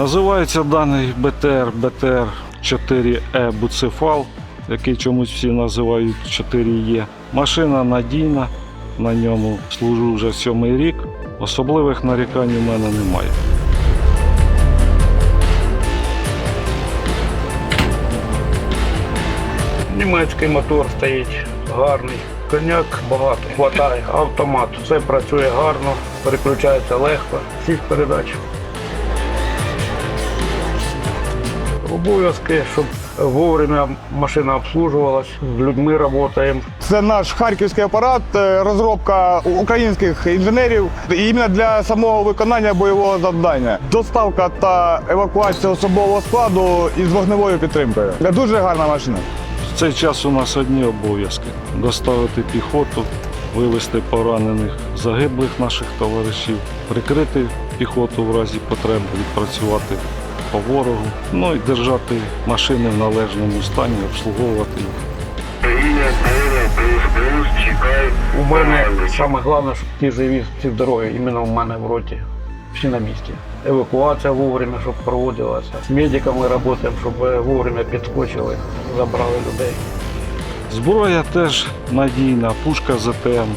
Називається даний БТР БТР 4Е Буцефал, який чомусь всі називають 4Е. Машина надійна, на ньому служу вже сьомий рік. Особливих нарікань у мене немає. Німецький мотор стоїть гарний. Коняк багато, хватає, автомат. Все працює гарно, переключається легко, всіх передач. Обов'язки, щоб вовремя машина обслужувалась, з людьми працюємо. Це наш харківський апарат, е, розробка українських інженерів іменно для самого виконання бойового завдання. Доставка та евакуація особового складу із вогневою підтримкою. Це Дуже гарна машина. В цей час у нас одні обов'язки: доставити піхоту, вивезти поранених загиблих наших товаришів, прикрити піхоту в разі потреби, відпрацювати по ворогу, ну і держати машини в належному стані, обслуговувати їх. У мене саме головне, щоб ті живі, всі здорові, іменно в мене в роті. Всі на місці. Евакуація вовремя, щоб проводилася. З медиками працюємо, щоб вовремя підскочили, забрали людей. Зброя теж надійна, пушка ЗТМ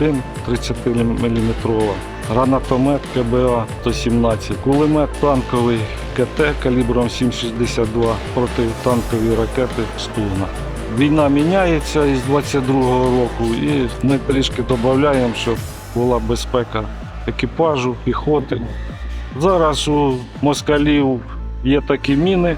1 30-мм, гранатомет КБА 117, кулемет танковий КТ калібром 7,62 протитанкові ракети Стугна. Війна міняється із 22-го року і ми трішки додаємо, щоб була безпека екіпажу, піхоти. Зараз у москалів є такі міни,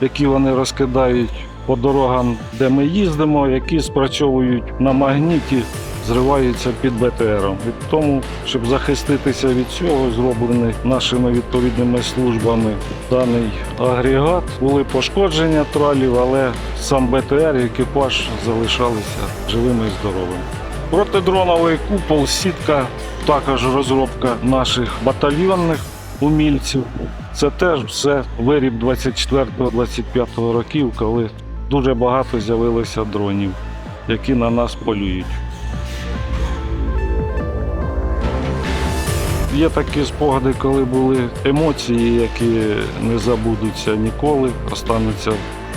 які вони розкидають по дорогам, де ми їздимо, які спрацьовують на магніті, зриваються під БТРом. Від тому, щоб захиститися від цього, зроблений нашими відповідними службами даний агрегат. Були пошкодження тралів, але сам БТР і екіпаж залишалися живими і здоровими. Протидроновий купол, сітка, також розробка наших батальйонних умільців. Це теж все виріб 24-25 років, коли дуже багато з'явилося дронів, які на нас полюють. Є такі спогади, коли були емоції, які не забудуться ніколи, остануться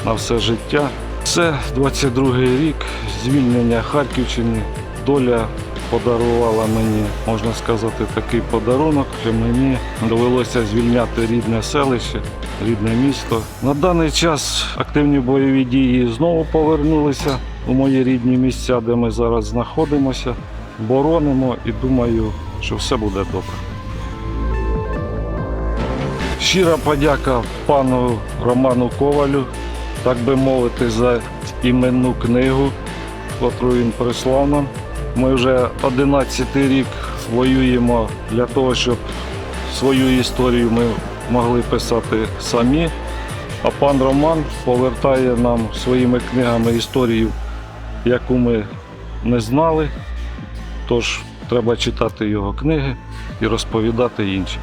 на все життя. Це 22-й рік звільнення Харківщини. Доля подарувала мені, можна сказати, такий подарунок, що мені довелося звільняти рідне селище, рідне місто. На даний час активні бойові дії знову повернулися у мої рідні місця, де ми зараз знаходимося. Боронимо і думаю, що все буде добре. Щира подяка пану Роману Ковалю, так би мовити, за іменну книгу, яку він прислав нам. Ми вже 11 рік воюємо для того, щоб свою історію ми могли писати самі. А пан Роман повертає нам своїми книгами історію, яку ми не знали. Тож треба читати його книги і розповідати іншим.